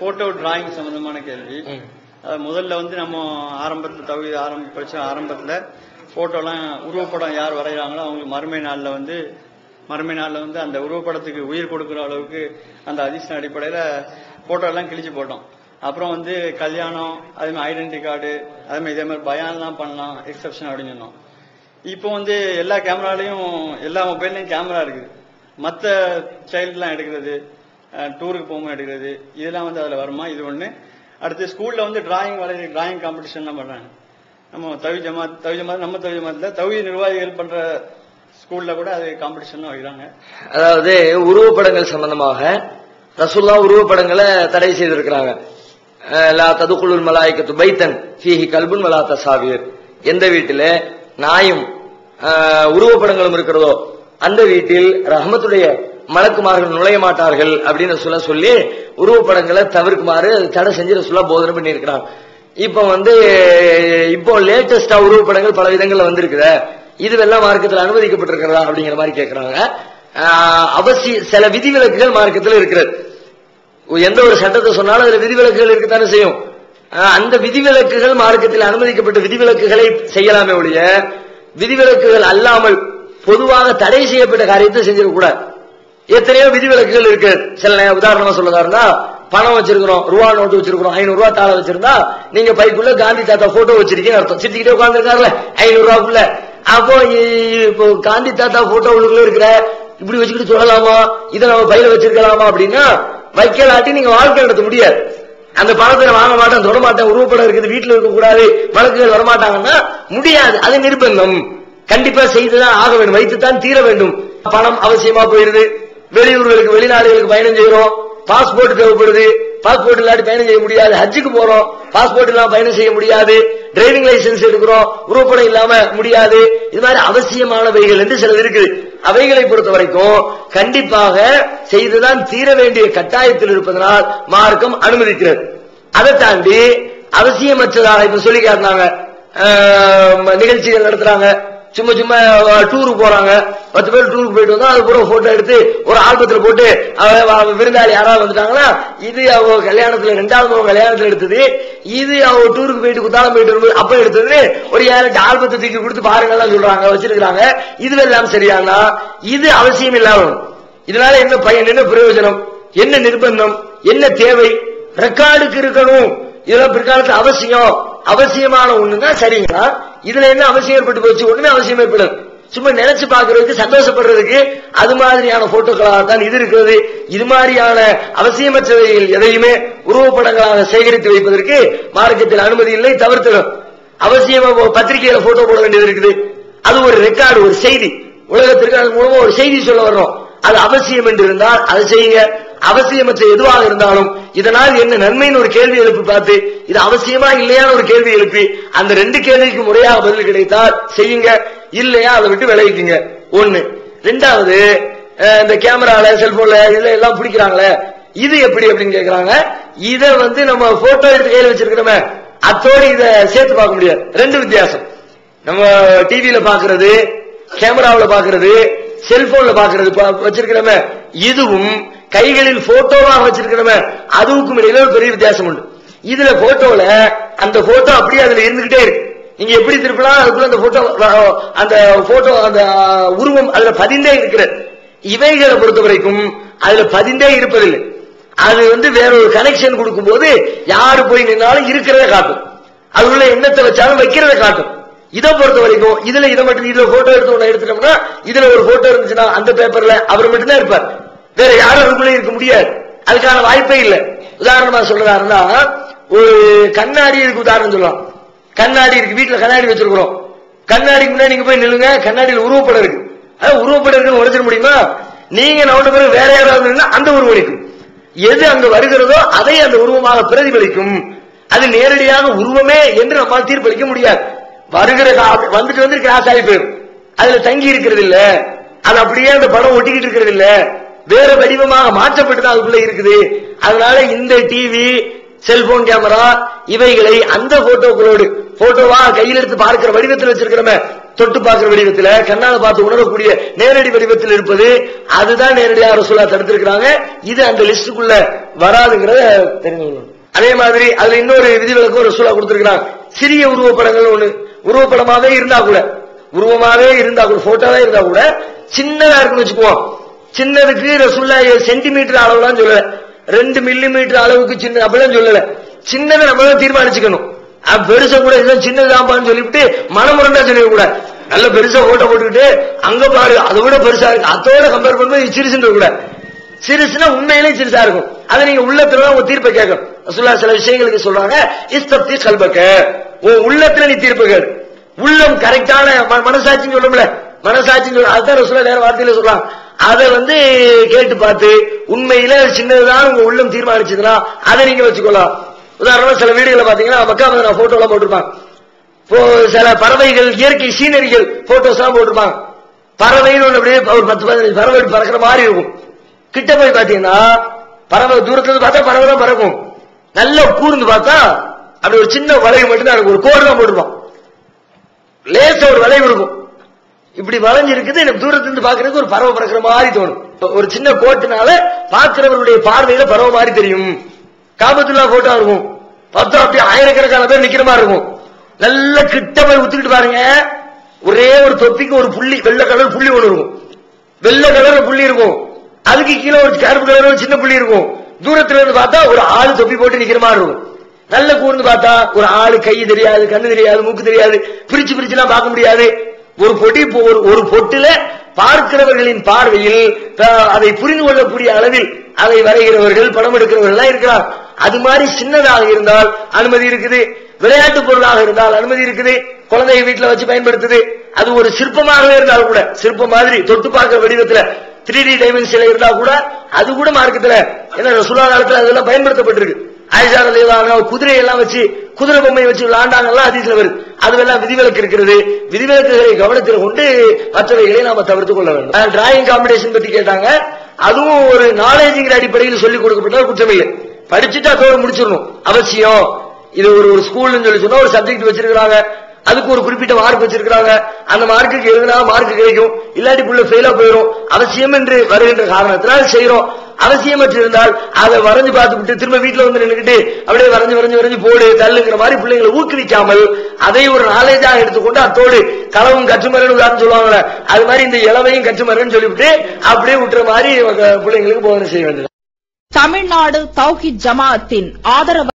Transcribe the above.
Photo. Drawing சம்பந்தமான கேள்வி. அது முதல்ல வந்து நம்ம ஆரம்பத்தில் தவி ஆரம்ப படிச்ச ஆரம்பத்தில் போட்டோலாம் உருவப்படம் யார் வரைகிறாங்களோ அவங்களுக்கு மறுமை நாளில் வந்து மறுமை நாளில் வந்து அந்த உருவப்படத்துக்கு உயிர் கொடுக்குற அளவுக்கு அந்த அதிர்ஷ்ட அடிப்படையில் போட்டோ எல்லாம் கிழிச்சு போட்டோம். அப்புறம் வந்து கல்யாணம் அதே மாதிரி ஐடென்டி கார்டு அதே மாதிரி இதே மாதிரி பயான்லாம் பண்ணலாம் எக்ஸப்ஷன் அப்படின்னு சொன்னோம். இப்போ வந்து எல்லா கேமராலையும் எல்லா மொபைல்லையும் கேமரா இருக்குது. மற்ற சைல்டுலாம் எடுக்கிறது டூருக்கு போகும்போது எடுக்கிறது இதெல்லாம் வந்து அதில் வருமா? இது ஒன்று அடுத்து ஸ்கூலில் வந்து டிராயிங் வரைகிற டிராயிங் காம்படிஷன்லாம் பண்ணுறாங்க நம்ம தவி ஜமாத் தவி ஜமாத் நம்ம தவி ஜமாத்தில் தவி நிர்வாகிகள் பண்ணுற ஸ்கூலில் கூட அது காம்படிஷன்லாம் வைக்கிறாங்க. அதாவது உருவப்படங்கள் சம்பந்தமாக ரசுல்லா உருவப்படங்களை தடை செய்திருக்கிறாங்க. லா ததுகுலுல் மலாய்க்கத்து பைத்தன் ஃபீஹி கல்புன் மலா தசாவியர் எந்த வீட்டில் நாயும் உருவப்படங்களும் இருக்கிறதோ அந்த வீட்டில் ரஹமத்துடைய மலக்குமார்கள் நுழைய மாட்டார்கள் அப்படின்னு சொல்ல சொல்லி உருவப்படங்களை தவிர்க்குமாறு தடை செஞ்சு சொல்ல போதனை பண்ணியிருக்கிறாங்க இப்போ வந்து இப்போ லேட்டஸ்டா உருவப்படங்கள் பல விதங்கள்ல வந்திருக்குத. இதுவெல்லாம் மார்க்கத்தில் அனுமதிக்கப்பட்டிருக்கிறதா அப்படிங்கிற மாதிரி கேட்கிறாங்க அவசிய சில விதிவிலக்குகள் மார்க்கத்தில் இருக்கிறது. எந்த ஒரு சட்டத்தை சொன்னாலும் அதுல விதிவிலக்குகள் இருக்கத்தானே செய்யும். அந்த விதிவிலக்குகள் மார்க்கத்தில் அனுமதிக்கப்பட்ட விதிவிலக்குகளை செய்யலாமே ஒழிய விதிவிலக்குகள் அல்லாமல் பொதுவாக தடை செய்யப்பட்ட காரியத்தை செஞ்சிடக்கூடாது. எத்தனையோ விதிவிலக்குகள் இருக்கு. சில நேரம் உதாரணமா சொல்லதாருன்னா பணம் வச்சிருக்கிறோம் ரூபா நோட்டு வச்சிருக்கிறோம் ஐநூறு ரூபா தாள வச்சிருந்தா நீங்க பைக்குள்ள காந்தி தாத்தா போட்டோ வச்சிருக்கீங்க அர்த்தம். சித்திக்கிட்டே உட்காந்துருக்காருல ஐநூறு ரூபாக்குள்ள அப்போ இப்போ காந்தி தாத்தா போட்டோ உள்ளுக்குள்ள இருக்கிற இப்படி வச்சுக்கிட்டு சொல்லலாமா? இதை நம்ம பையில வச்சிருக்கலாமா அப்படின்னா வைக்கலாட்டி நீங்க வாழ்க்கை நடத்த முடியாது. அந்த பணத்தை வாங்க மாட்டேன் தொட மாட்டேன் உருவப்படம் இருக்குது வீட்டுல இருக்க கூடாது வழக்குகள் வரமாட்டாங்கன்னா முடியாது. அது நிர்பந்தம். கண்டிப்பா செய்துதான் ஆக வேண்டும் வைத்துத்தான் தீர வேண்டும். பணம் அவசியமா போயிருது. வெளியூர்களுக்கு வெளிநாடுகளுக்கு பயணம் செய்யறோம். பாஸ்போர்ட் தேவைப்படுது. பாஸ்போர்ட் இல்லாட்டி பயணம் செய்ய முடியாது. ஹஜ்ஜுக்கு போறோம். பாஸ்போர்ட் இல்லாம பயணம் செய்ய முடியாது. டிரைவிங் லைசென்ஸ் எடுக்கிறோம். உருவப்படம் இல்லாம முடியாது. இது மாதிரி அவசியமானவைகள் என்று சிலது இருக்குது. அவைகளை பொறுத்த வரைக்கும் கண்டிப்பாக செய்துதான் தீர வேண்டிய கட்டாயத்தில் இருப்பதனால் மார்க்கம் அனுமதிக்கிறது. அதை தாண்டி அவசியமற்றதாக இப்ப சொல்லி காட்டினாங்க நிகழ்ச்சிகள் நடத்துறாங்க. சும்மா சும்மா டூருக்கு போறாங்க. பத்து பேர் டூருக்கு போயிட்டு வந்தா அது பூரா போட்டோ எடுத்து ஒரு ஆல்பத்துல போட்டு அவ- விருந்தாளி யாராவது வந்துட்டாங்கன்னா இது அவ கல்யாணத்துல ரெண்டாவது கல்யாணத்துல எடுத்தது. இது அவ டூருக்கு போயிட்டு குத்தாலம் போயிட்டு வரும்போது அப்ப எடுத்தது. ஒரு ஏழு ஆல்பத்தை தூக்கி கொடுத்து பாருங்கலாம் சொல்றாங்க வச்சிருக்காங்க இதுவெல்லாம் சரியானா? இது அவசியம் இல்லாம. இதனால என்ன பயன் என்ன பிரயோஜனம்? என்ன நிர்பந்தம்? என்ன தேவை? ரெக்கார்டுக்கு இருக்கணும். இதெல்லாம் பிற்காலத்து அவசியம். அவசியமான ஒண்ணுதான் சரிங்களா? இதுல என்ன அவசியம் ஏற்பட்டு போச்சு? ஒண்ணுமே அவசியம் ஏற்படும் சும்மா நினைச்சு பாக்குறதுக்கு சந்தோஷப்படுறதுக்கு அது மாதிரியான போட்டோக்களாக தான் இது இருக்கிறது. இது மாதிரியான அவசியமற்றவைகள் எதையுமே உருவப்படங்களாக சேகரித்து வைப்பதற்கு மார்க்கத்தில் அனுமதி இல்லை தவிர்த்திடும் அவசியமா பத்திரிகையில போட்டோ போட வேண்டியது இருக்குது. அது ஒரு ரெக்கார்டு ஒரு செய்தி. உலகத்திற்கு அது மூலமா ஒரு செய்தி சொல்ல வர்றோம். அது அவசியம் என்று இருந்தால் அதை செய்யுங்க. அவசியமற்ற எதுவாக இருந்தாலும் இதனால் என்ன நன்மைன்னு ஒரு கேள்வி எழுப்பி பார்த்து இது அவசியமா இல்லையான்னு ஒரு கேள்வி எழுப்பி அந்த ரெண்டு கேள்விக்கு முறையாக பதில் கிடைத்தால் செய்யுங்க இல்லையா அதை விட்டு விளைவிக்குங்க ஒண்ணு. ரெண்டாவது இந்த கேமரால செல்போன்ல இதுல எல்லாம் பிடிக்கிறாங்களே இது எப்படி அப்படின்னு கேக்குறாங்க. இத வந்து நம்ம போட்டோ எடுத்து கையில வச்சிருக்கிறோமே அத்தோடு இத சேர்த்து பார்க்க முடியாது. ரெண்டு வித்தியாசம். நம்ம டிவியில பாக்குறது கேமராவில பாக்குறது செல்போன்ல பாக்குறது பா- வச்சிருக்கிறோமே இதுவும் கைகளில் போட்டோவாக வச்சிருக்கிறோமே அதுவுக்கும் இடையில ஒரு பெரிய வித்தியாசம் உண்டு. இதுல போட்டோல அந்த போட்டோ அப்படியே அதுல இருந்துகிட்டே இருக்கு. நீங்க எப்படி திருப்பலாம் அதுக்குள்ள அந்த போட்டோ அந்த போட்டோ அந்த உருவம் அதுல பதிந்தே இருக்கிறது. இவைகளை பொறுத்த வரைக்கும் அதுல பதிந்தே இருப்பதில்லை. அது வந்து வேற ஒரு கனெக்ஷன் கொடுக்கும்போது யாரு போய் நின்னாலும் இருக்கிறத காட்டும். அது உள்ள எண்ணத்தை வச்சாலும் வைக்கிறத காட்டும். இதை பொறுத்த வரைக்கும் இதுல இதை மட்டும் இதுல போட்டோ எடுத்து ஒன்னு எடுத்துட்டோம்னா இதுல ஒரு போட்டோ இருந்துச்சுன்னா அந்த பேப்பர்ல அவர் மட்டும்தான் இருப்பார். வேற யாரும் அதுக்குள்ளே இருக்க முடியாது. அதுக்கான வாய்ப்பே இல்லை. உதாரணமா சொல்றாருன்னா ஒரு கண்ணாடி இருக்கு உதாரணம் சொல்லலாம். கண்ணாடி இருக்கு வீட்டுல கண்ணாடி வச்சிருக்கிறோம். கண்ணாடிக்கு முன்னாடி நீங்க போய் நில்லுங்க கண்ணாடியில் உருவப்படம் இருக்கு. அது உருவப்படம் இருக்குன்னு உடைச்சிட முடியுமா? நீங்க நவண்ட பிறகு வேற யாராவது அந்த உருவம் எடுக்கும் எது அங்க வருகிறதோ அதை அந்த உருவமாக பிரதிபலிக்கும். அது நேரடியாக உருவமே என்று நம்மால் தீர்ப்பளிக்க முடியாது. வருகிற கா- வந்துட்டு வந்து கிராஸ் ஆகி போயிடும். அதுல தங்கி இருக்கிறது இல்ல. அது அப்படியே அந்த படம் ஒட்டிக்கிட்டு இருக்கிறது இல்லை. வேற வடிவமாக மாற்றப்பட்டு தான் அதுக்குள்ள இருக்குது. அதனால இந்த டிவி செல்போன் கேமரா இவைகளை அந்த போட்டோக்களோடு போட்டோவா கையில் எடுத்து பார்க்கிற வடிவத்தில் வச்சிருக்கிறோமே தொட்டு பார்க்கிற வடிவத்தில் கண்ணால பார்த்து உணரக்கூடிய நேரடி வடிவத்தில் இருப்பது அதுதான் நேரடியாக ரசூலா தடுத்திருக்கிறாங்க. இது அந்த லிஸ்டுக்குள்ள வராதுங்கிறத தெரிஞ்சுக்கணும். அதே மாதிரி அதுல இன்னொரு விதிவிலக்கும் ரசூலா கொடுத்திருக்கிறாங்க. சிறிய உருவப்படங்கள் ஒண்ணு உருவப்படமாவே இருந்தா கூட உருவமாவே இருந்தா கூட போட்டோவே இருந்தா கூட சின்னதா இருக்குன்னு வச்சுக்குவோம். சின்னதுக்கு ரசூல்லா சென்டிமீட்டர் அளவுலாம் சொல்லல ரெண்டு மில்லி மீட்டர் அளவுக்கு சின்ன அப்படிலாம் சொல்லல. சின்னதை நம்ம தான் தீர்மானிச்சுக்கணும். பெருசா கூட இதுதான் சின்னதாப்பான்னு சொல்லிவிட்டு மனமுரண்டா சொல்லிட நல்ல பெருசா ஓட்ட போட்டுக்கிட்டு அங்க பாரு அதை விட பெருசா இருக்கு. அதோட கம்பேர் பண்ணும்போது சிறுசுன்னு கூட சிறுசுனா உண்மையிலே சிறுசா இருக்கும். அதை நீங்க உள்ளத்துல உங்க தீர்ப்பை கேட்கணும். ரசுல்லா சில விஷயங்களுக்கு சொல்றாங்க இஸ்தப்தி கல்பக்க. உன் உள்ளத்துல நீ தீர்ப்பு கேடு உள்ளம் கரெக்டான ம- மனசாட்சின்னு சொல்லும்ல. மனசாட்சின்னு சொல்ல அதுதான் ரசுல்லா வேற வார்த்தையில சொல்லலாம் அதை வந்து கேட்டு பார்த்து உண்மையில சின்னதுதான் உங்க உள்ளம் தீர்மானிச்சதுன்னா அதை நீங்க வச்சுக்கொள்ளலாம் உதாரணமா சில வீடுகளை பாத்தீங்கன்னா மக்கா நான் போட்டோ எல்லாம் போட்டிருப்பாங்க. இப்போ சில பறவைகள் இயற்கை சீனரிகள் போட்டோஸ் எல்லாம் போட்டிருப்பாங்க. பறவைன்னு ஒண்ணு அப்படியே ஒரு பத்து பதினஞ்சு பறவை பறக்கிற மாதிரி இருக்கும். கிட்ட போய் பாத்தீங்கன்னா பறவை தூரத்துல இருந்து பார்த்தா பறவை தான் பறக்கும். நல்லா கூர்ந்து பார்த்தா அப்படி ஒரு சின்ன வளைவு மட்டும்தான் இருக்கும். ஒரு கோடு தான் போட்டிருப்பான். லேச ஒரு வளைவு இருக்கும். இப்படி வளைஞ்சு இருக்குது எனக்கு தூரத்திலிருந்து பாக்குறதுக்கு ஒரு பறவை பறக்கிற மாதிரி தோணும். ஒரு சின்ன கோட்டுனால பாக்குறவருடைய பார்வையில பறவை மாதிரி தெரியும். காபத்துல்லா போட்டோ இருக்கும். பார்த்தா அப்படியே ஆயிரக்கணக்கான பேர் நிக்கிற மாதிரி இருக்கும். நல்ல கிட்ட போய் உத்துக்கிட்டு பாருங்க. ஒரே ஒரு தொப்பிக்கு ஒரு புள்ளி வெள்ளை கலர் புள்ளி ஒண்ணு இருக்கும். வெள்ளை கலர் புள்ளி இருக்கும். அதுக்கு கீழே ஒரு கருப்பு கலர் ஒரு சின்ன புள்ளி இருக்கும். தூரத்துல இருந்து பார்த்தா ஒரு ஆளு தொப்பி போட்டு நிக்கிற மாதிரி இருக்கும். நல்ல கூர்ந்து பார்த்தா ஒரு ஆளு கை தெரியாது கண்ணு தெரியாது மூக்கு தெரியாது. பிரிச்சு பிரிச்சு எல்லாம் பார்க்க முடியாது. ஒரு பொட்டி இப்போ ஒரு ஒரு பார்க்கிறவர்களின் பார்வையில் அதை புரிந்து கொள்ளக்கூடிய அளவில் அதை வரைகிறவர்கள் படம் எடுக்கிறவர்கள் இருக்கிறார். அது மாதிரி சின்னதாக இருந்தால் அனுமதி இருக்குது. விளையாட்டு பொருளாக இருந்தால் அனுமதி இருக்குது. குழந்தைய வீட்டுல வச்சு பயன்படுத்துது. அது ஒரு சிற்பமாகவே இருந்தால் கூட சிற்பம் மாதிரி தொட்டு பார்க்கிற வடிவத்துல த்ரீ டி டைமென்ஷன்ல இருந்தா கூட அது கூட மார்க்கத்துல ஏன்னா ரசூலா காலத்துல அதெல்லாம் பயன்படுத்தப்பட்டிருக்கு. ஆயிஷா ரலியல்லாஹு குதிரை எல்லாம் வச்சு குதிரை பொம்மை வச்சு விளையாண்டாங்கலாம் அதிசல வருது. அதுவெல்லாம் விதிவிலக்கு இருக்கிறது. விதிவிலக்குகளை கவனத்தில் கொண்டு மற்றவைகளை நாம தவிர்த்து கொள்ள வேண்டும். டிராயிங் காம்படிஷன் பத்தி கேட்டாங்க. அதுவும் ஒரு நாலேஜுங்கிற அடிப்படையில் சொல்லிக் கொடுக்கப்பட்டால் குற்றம் இல்லை படிச்சுட்டு அதோட முடிச்சிடணும். அவசியம். இது ஒரு ஒரு ஸ்கூல்னு சொல்லி சொன்னா ஒரு சப்ஜெக்ட் வச்சிருக்கிறாங்க. அதுக்கு ஒரு குறிப்பிட்ட மார்க் வச்சிருக்கிறாங்க. அந்த மார்க்குக்கு எழுதினா மார்க் கிடைக்கும். இல்லாட்டி புள்ள ஃபெயிலா போயிடும் அவசியம் என்று வருகின்ற காரணத்தினால் செய்யறோம் அவசியமற்று இருந்தால் அதை வரைஞ்சு பார்த்துக்கிட்டு திரும்ப வீட்டுல வந்து நின்னுக்கிட்டு அப்படியே வரைஞ்சு வரைஞ்சு வரைஞ்சு போடு தள்ளுங்கிற மாதிரி பிள்ளைங்களை ஊக்குவிக்காமல் அதை ஒரு நாலேஜாக எடுத்துக்கொண்டு அத்தோடு களவும் கற்றுமரன் உதாரணம் சொல்லுவாங்கல்ல அது மாதிரி இந்த இளவையும் கற்றுமரன் சொல்லிவிட்டு அப்படியே விட்டுற மாதிரி பிள்ளைங்களுக்கு போதனை செய்ய வேண்டும் தமிழ்நாடு தௌஹித் ஜமாஅத்தின் ஆதரவு